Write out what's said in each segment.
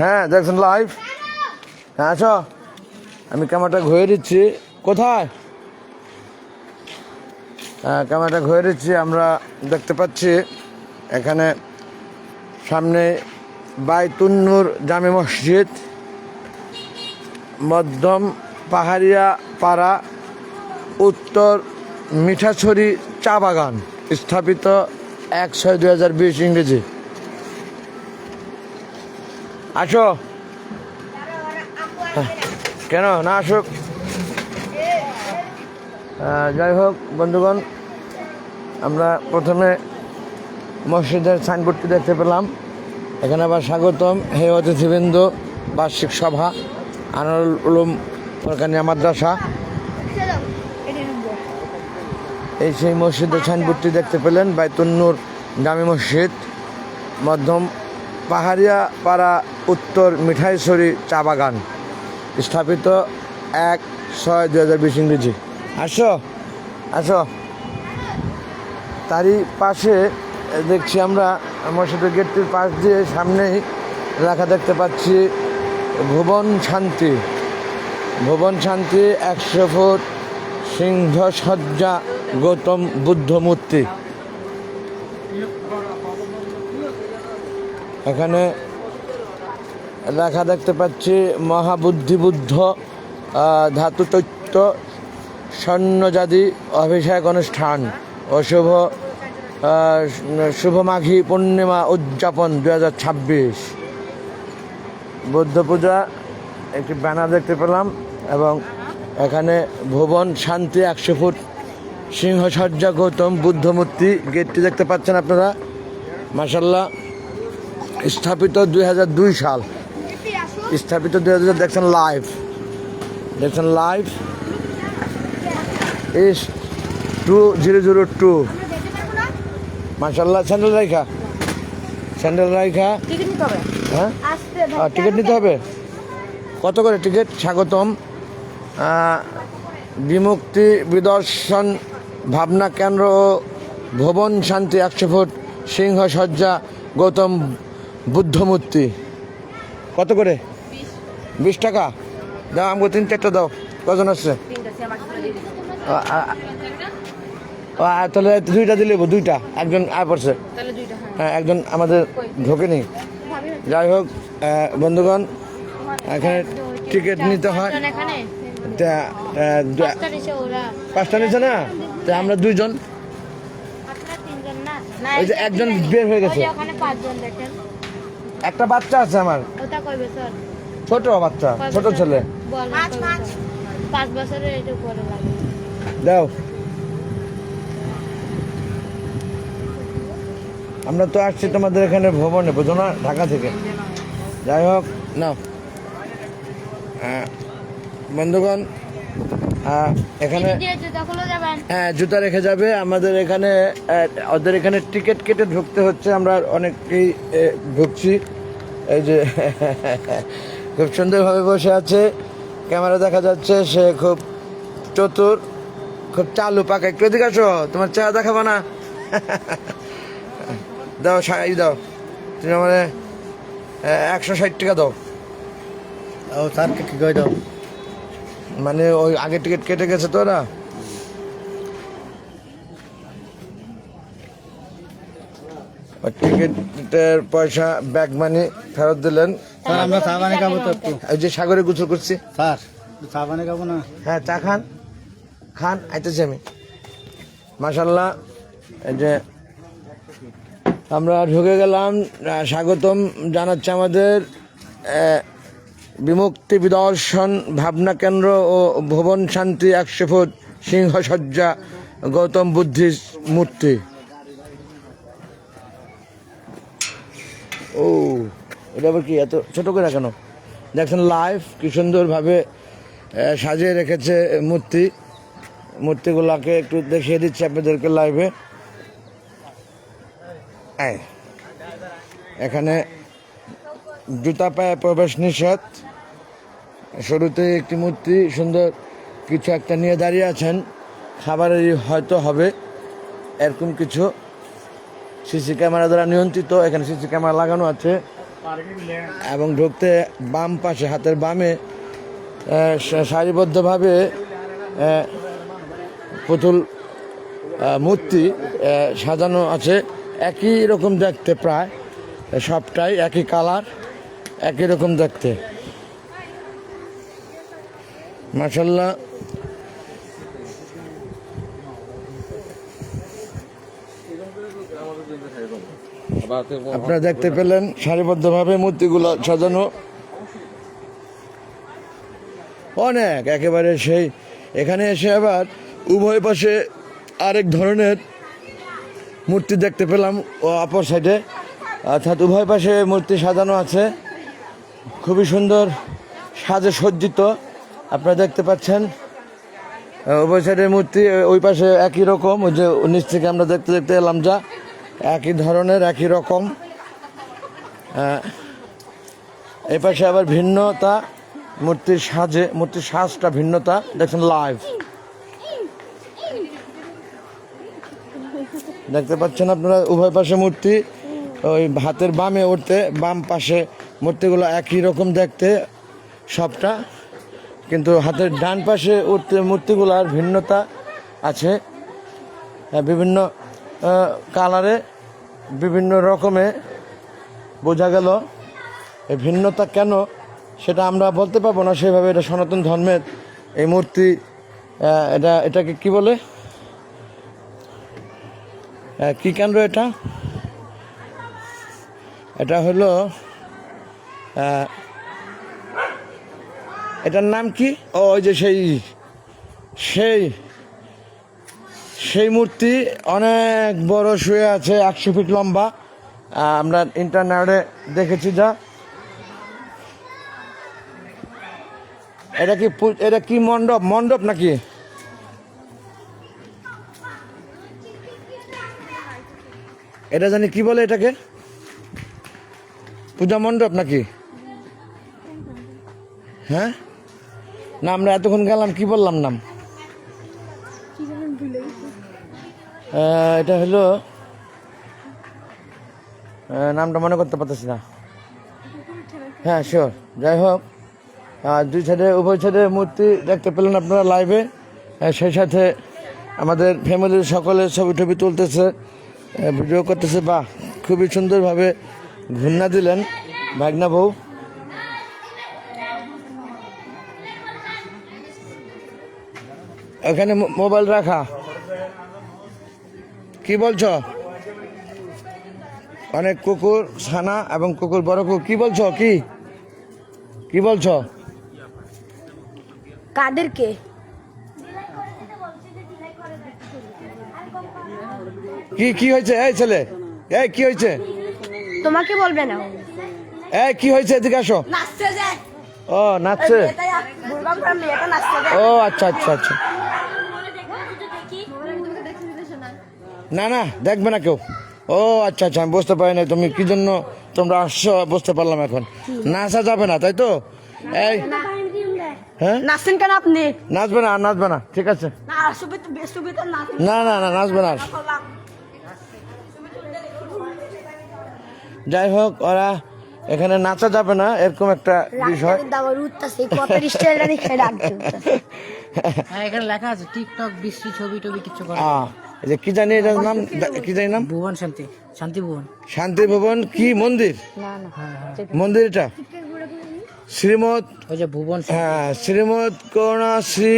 হ্যাঁ দেখছেন লাইভ হ্যাঁ আছো আমি ক্যামেরাটা ঘুরে দিচ্ছি। কোথায়? হ্যাঁ ক্যামেরাটা ঘুরে দিচ্ছি, আমরা দেখতে পাচ্ছি। এখানে সামনে বাইতুন্নুর জামে মসজিদ, মধ্যম পাহাড়িয়া পাড়া, উত্তর মিঠাছড়ি চা বাগান, স্থাপিত এক ছয় দু হাজার বিশ ইংরেজি। আসো। কেন? না আসুক। যাই হোক, বন্ধুগণ, আমরা প্রথমে মসজিদের সাইনবোর্ডটি দেখতে পেলাম। এখানে আবার স্বাগতম। হে অতিথিবৃন্দ, বার্ষিক সভা আনারুল উলুম ফরকানিয়া মাদ্রাসা। এই সেই মসজিদের সাইনবোর্ডটি দেখতে পেলেন বাইতুন্নুর জামি মসজিদ, মধ্যম পাহাড়িয়া পাড়া উত্তর মিঠাইছড়ি চা বাগান, স্থাপিত এক ছয় দু হাজার বিশ ইংরেজি। আসো আসো। তারই পাশে দেখছি আমরা মসজিদের গেটটির পাশ দিয়ে সামনেই লেখা দেখতে পাচ্ছি, ভুবন শান্তি। ভুবন শান্তি একশো ফুট সিংহ সজ্জা গৌতম বুদ্ধ মূর্তি এখানে লেখা দেখতে পাচ্ছি মহাবুদ্ধিবুদ্ধ আহ, ধাতু তৈত্য স্বর্ণজাদি অভিষেক অনুষ্ঠান ও শুভ মাঘী পূর্ণিমা উদযাপন দু হাজার ছাব্বিশ। বুদ্ধ পূজা একটি ব্যানার দেখতে পেলাম এবং এখানে ভুবন শান্তি একশো ফুট সিংহসজ্জা গৌতম বুদ্ধমূর্তি গেটটি দেখতে পাচ্ছেন আপনারা। মাসাল্লাহ স্থাপিত দুই দুই সাল। স্থাপিত দুই হাজার দেখছেন লাইভ দেখছেন live is two zero zero two মাসাল্লাহ স্যান্ডেল রাইখা। স্যান্ডেল রাইখা। হ্যাঁ? টিকিট নিতে হবে? কত করে টিকিট স্বাগতম। বিমুক্তি বিদর্শন ভাবনা কেন্দ্র ভুবন শান্তি একশো ফুট সিংহ সজ্জা গৌতম বুদ্ধ মূর্তি কত করে? বিশ। টাকা? দাও আমাকে তিন চারটা দাও। কজন আসছে? তাহলে দুইটা দিলে দুইটা। একজন আয় পড়ছে। হ্যাঁ। হ্যাঁ একজন আমাদের ঢোকেনি। যাই হোক বন্ধুগণ এখানে টিকিট নিতে হয়। পাঁচটা নিচ্ছে না? তা আমরা দুইজন। ওই যে একজন বের হয়ে গেছে। একটা বাচ্চা আছে আমার। ওটা কয় বছর? ছোট বাচ্চা ছোট ছেলে। বল না, পাঁচ বছরের একটু পরে লাগে। দাও। আমরা তো আসছি তোমাদের এখানে ভবনে বুঝো না ঢাকা থেকে। যাই হোক। নাও। আহ, বন্ধুগণ এখানে খুলে যাবেন। হ্যাঁ জুতা রেখে যাবে। আমাদের এখানে ওদের এখানে টিকিট কেটে ঢুকতে হচ্ছে। আমরা অনেকেই এ, ঢুকছি। এই যে খুব সুন্দরভাবে বসে আছে। ক্যামেরা দেখা যাচ্ছে সে খুব চতুর খুব চালু পাকা। একটু এদিকে আসো তোমার চেহারা দেখাবো না। দাও সাই দাও। তুমি আমার একশো ষাট টাকা দাও। ও স্যারকে কি কই দাও? মানে ওই আগে টিকিট কেটে গেছে তো ওরা টিকিটের পয়সা ব্যাগ মানি ফেরত দিলেন। স্যার আমরা চা পানি খাব তো একটু। ওই যে সাগরে গুছল করছি। স্যার চা পানি খাব না? হ্যাঁ চা খান। খান আইতেছি আমি। মাসাল্লাহ এই যে আমরা ঢুকে গেলাম স্বাগতম জানাচ্ছে আমাদের বিমুক্তি বিদর্শন, ভাবনা কেন্দ্র ও ভুবন শান্তি একশো ফুট, সিংহসজ্জা, গৌতম বুদ্ধির মূর্তি। ও, এটা আবার কি, এত ছোট করে কেন? দেখছেন লাইভ কি সুন্দরভাবে সাজিয়ে রেখেছে মূর্তি। মূর্তিগুলাকে একটু দেখিয়ে দিচ্ছি আপনাদেরকে লাইভে এখানে জুতা পায়ে প্রবেশ নিষেধ। শুরুতে একটি মূর্তি সুন্দর কিছু একটা নিয়ে দাঁড়িয়ে আছেন। খাবারেরই হয়তো হবে। এরকম কিছু সিসি ক্যামেরা দ্বারা নিয়ন্ত্রিত। এখানে সিসি ক্যামেরা লাগানো আছে। এবং ঢুকতে বাম পাশে হাতের বামে সারিবদ্ধভাবে পুতুল মূর্তি সাজানো আছে। একই রকম দেখতে প্রায়। সবটাই একই কালার, একই রকম দেখতে। মাসাল্লাহ আপনারা দেখতে পেলেন সারিবদ্ধভাবে মূর্তিগুলো সাজানো। অনেক, একেবারে সেই। এখানে এসে আবার উভয় পাশে আরেক ধরনের মূর্তি দেখতে পেলাম, ও অপর সাইডে অর্থাৎ উভয় পাশে মূর্তি সাজানো আছে। খুবই সুন্দর, সাজে সজ্জিত। আপনারা দেখতে পাচ্ছেন উভয় সাইডের মূর্তি, ওই পাশে একই রকম, ওই যে নিচ থেকে আমরা দেখতে দেখতে এলাম যা, একই ধরনের, একই রকম। এই পাশে আবার ভিন্নতা, মূর্তির সাজে, মূর্তির সাজটা ভিন্নতা, দেখছেন লাইভ দেখতে পাচ্ছেন আপনারা, উভয় পাশে মূর্তি, ওই হাতের বামে উঠতে, বাম পাশে মূর্তিগুলো একই রকম দেখতে, সবটা। কিন্তু হাতের ডান পাশে উঠতে মূর্তিগুলোর ভিন্নতা আছে। হ্যাঁ, বিভিন্ন কালারে বিভিন্ন রকমে বোঝা গেল এই ভিন্নতা কেন সেটা আমরা বলতে পারব না। সেভাবে এটা সনাতন ধর্মের এই মূর্তি এটা এটাকে কি বলে? কি কেন্দ্র এটা? এটা হলো এটার নাম কি? ও, ওই যে সেই সেই সেই মূর্তি অনেক বড় শুয়ে আছে, একশো ফিট লম্বা। আমরা ইন্টারনেটে দেখেছি যা। এটা কি এটা কি মণ্ডপ? মণ্ডপ নাকি? এটা জানি কি বলে এটাকে? পূজা মণ্ডপ নাকি? হ্যাঁ? না আমরা এতক্ষণ গেলাম কি বললাম নাম? এটা হলো নামটা মনে করতে পারতেছি না। হ্যাঁ শিওর যাই হোক দুই সাইডে উভয় সাইডে মূর্তি দেখতে পেলেন আপনারা লাইভে সেই সাথে আমাদের ফ্যামিলির সকলে ছবি টবি তুলতেছে ভিডিও করতেছে বা খুবই সুন্দরভাবে ঘূর্ণা দিলেন ভাগনা বউ। এখানে মোবাইল রাখা। কি বলছো? অনেক কুকুর ছানা এবং কুকুর বড় কুকুর। কি বলছ? কি? কি বলছো? কাদেরকে? কি কি হয়েছে? এই ছেলে এই কি হয়েছে? তোমাকে বলবে না। এই কি হয়েছে? এদিকে আসো। ও নাচছে। ও আচ্ছা আচ্ছা আচ্ছা। না না দেখবে না কেউ। ও আচ্ছা আচ্ছা আমি বুঝতে পারি না তুমি কি জন্য তোমরা আসছো বুঝতে পারলাম এখন। নাচা যাবে না তাই তো? এই হ্যাঁ? নাচছেন কেন আপনি? নাচবে না নাচবে না ঠিক আছে। না সুবিধা সুবিধা নাচ না না না নাচবে না যাই হোক ওরা এখানে নাচা যাবে না এরকম একটা বিষয়। হ্যাঁ এখানে লেখা আছে টিকটক বৃষ্টি ছবি টবি কিছু করে। এই যে কি জানি এটার নাম? কি জানি নাম? ভুবন শান্তি শান্তি ভুবন। শান্তি ভবন কি মন্দির? না না। মন্দির এটা যে ভুবন হ্যাঁ শ্রীমৎ করুণা শ্রী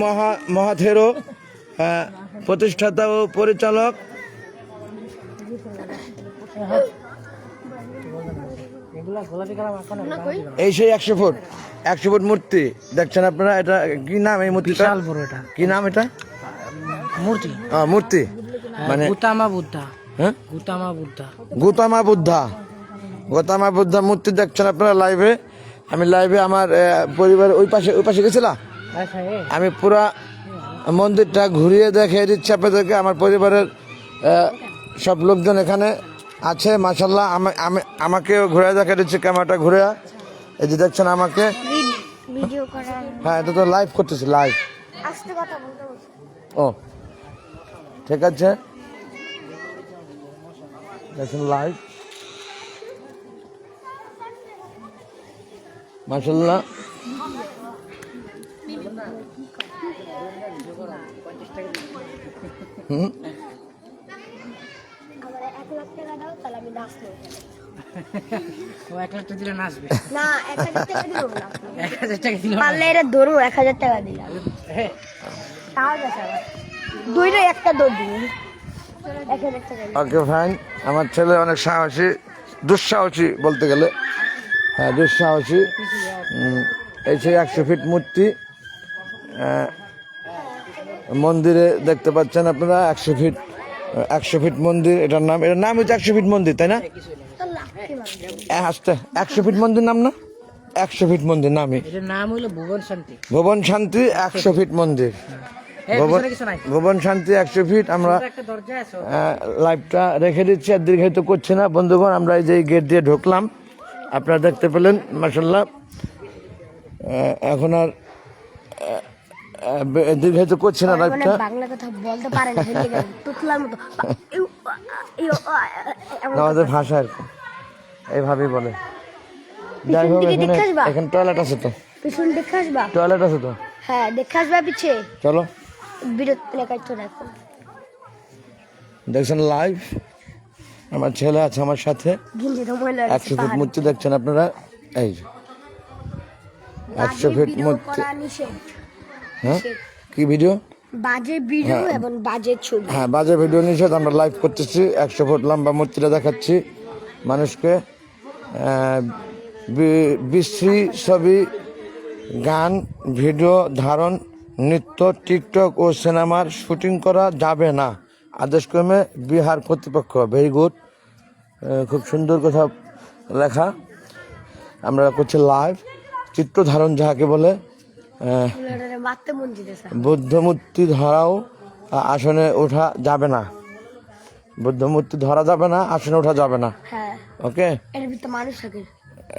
মহা মহাথেরো হ্যাঁ, প্রতিষ্ঠাতা ও পরিচালক। এই সেই একশো ফুট একশো ফুট মূর্তি। দেখছেন আপনারা এটা কি নাম এই মূর্তিটা? কি নাম এটা? মূর্তি? আহ, মূর্তি। মানে গুতামা বুদ্ধা। হ্যাঁ? গুতামা বুদ্ধা। গৌতমা বুদ্ধা। গৌতমা বুদ্ধা মূর্তি দেখছেন আপনারা লাইভে? আমি লাইভে আমার আহ, পরিবার ওই পাশে ওই পাশে গেছিলাম আচ্ছা আমি পুরা মন্দিরটা ঘুরিয়ে দেখিয়ে দিচ্ছি আপনাদেরকে। আমার পরিবারের সব লোকজন এখানে আছে মাসাল্লাহ আমাকে ঘুরে দেখা দিচ্ছে ক্যামেরাটা ঘুরে। এই যে দেখছেন আমাকে। হ্যাঁ এটা তো লাইভ করতেছি লাইভ ও। ঠিক আছে? দেখছেন লাইভ মাসাল্লাহ হুম? আমার এক লাখ টাকা দাও তাহলে আমি নাচবো ও এক লাখ টাকা দিলে নাচবে না এক হাজার টাকা দিল না। এক হাজার টাকা দিলে পারলে এটা ধরুন এক হাজার টাকা দিলাম। তাও গেছে আবার দুইটা একটা দৌড় দিন। ওকে ফাইন আমার ছেলে অনেক সাহসী দুঃসাহসী বলতে গেলে। হ্যাঁ দুঃসাহসী। এই সেই একশো ফিট মূর্তি মন্দিরে দেখতে পাচ্ছেন আপনারা একশো ফিট একশো ফিট মন্দির এটার নাম এটার নাম হচ্ছে একশো ফিট মন্দির তাই না? হ্যাঁ আসতে একশো ফিট মন্দির নাম না? একশো ফিট মন্দির নামই। নাম হলো ভুবন শান্তি। ভুবন শান্তি একশো ফিট মন্দির। ভুবন পিছনে কিছু নাই। ভুবন শান্তি একশো ফিট আমরা লাইভটা রেখে দিচ্ছি আর দীর্ঘায়িত করছি না। বন্ধুগণ আমরা এই যে গেট দিয়ে ঢুকলাম আপনারা দেখতে পেলেন মাসাল্লাহ এখন আর দীর্ঘায়িত করছি না লাইভটা আমাদের ভাষা আর কি এইভাবেই বলে। যাই হোক এখানে এখানে টয়লেট আছে তো। পিছন দেখে আসবা। টয়লেট আছে তো? হ্যাঁ দেখে আসবা পিছে। চলো। বিরত দেখছেন লাইভ আমার ছেলে আছে আমার সাথে। একশো ফিট মূর্তি দেখছেন আপনারা? এই একশো ফিট মূর্তি। হ্যাঁ? কি ভিডিও বাজে ভিডিও এবং বাজে ছবি। হ্যাঁ বাজে ভিডিও নিষেধ। আমরা লাইভ করতেছি। একশো ফুট লম্বা মূর্তিটা দেখাচ্ছি মানুষকে। বিশ্রী ছবি গান ভিডিও ধারণ নৃত্য টিকটক ও সিনেমার শুটিং করা যাবে না। আদেশক্রমে বিহার কর্তৃপক্ষ ভেরি গুড খুব সুন্দর কথা লেখা। আমরা করছি লাইভ চিত্র ধারণ যাহাকে বলে বুদ্ধমূর্তি ধরাও আসনে ওঠা যাবে না। বুদ্ধমূর্তি ধরা যাবে না আসনে ওঠা যাবে না। হ্যাঁ। ওকে থাকে।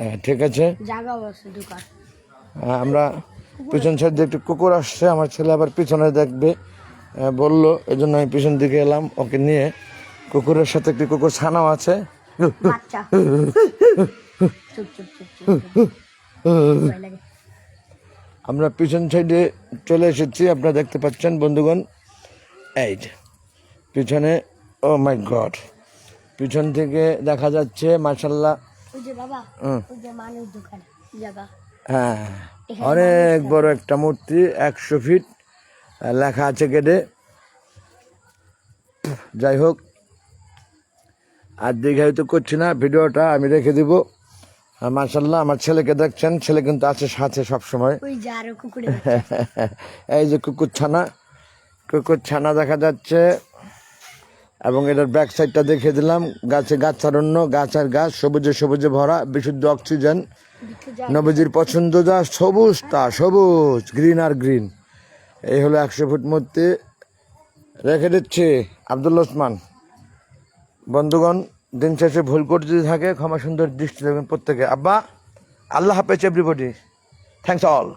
আহ, ঠিক আছে। আমরা পিছন সাইড দিয়ে একটু কুকুর আসছে আমার ছেলে আবার পিছনে দেখবে বলল এই জন্য আমি পিছন দিকে এলাম ওকে নিয়ে কুকুরের সাথে একটি কুকুর ছানাও আছে। আমরা পিছন সাইডে চলে এসেছি আপনারা দেখতে পাচ্ছেন বন্ধুগণ এই পিছনে ও মাই গড পিছন থেকে দেখা যাচ্ছে মার্শাল্লাহ বাবা হ্যাঁ। অনেক বড় একটা মূর্তি একশো ফিট লেখা আছে গেটে। যাই হোক। আর দীর্ঘায়িত করছি না ভিডিওটা আমি রেখে দিব। মার্শাল্লাহ আমার ছেলেকে দেখছেন ছেলে কিন্তু আছে সাথে সব সময় ওই যে আরও কুকুরে এই যে কুকুর ছানা কুকুর ছানা দেখা যাচ্ছে। এবং এটার ব্যাক সাইডটা দেখিয়ে দিলাম। গাছে গাছারণ্য গাছ আর গাছ, সবুজে সবুজে ভরা, বিশুদ্ধ অক্সিজেন। নবীজির পছন্দ যা, সবুজ তা, সবুজ গ্রিন আর গ্রিন এই হলো একশো ফুট মূর্তি। রেখে দিচ্ছি আব্দুল ওসমান। বন্ধুগণ, দিন শেষে ভুল করে যদি থাকে, ক্ষমা সুন্দর দৃষ্টি দেবেন প্রত্যেকে। আব্বা, আল্লাহ হাফেজ এভরিবডি থ্যাংকস অল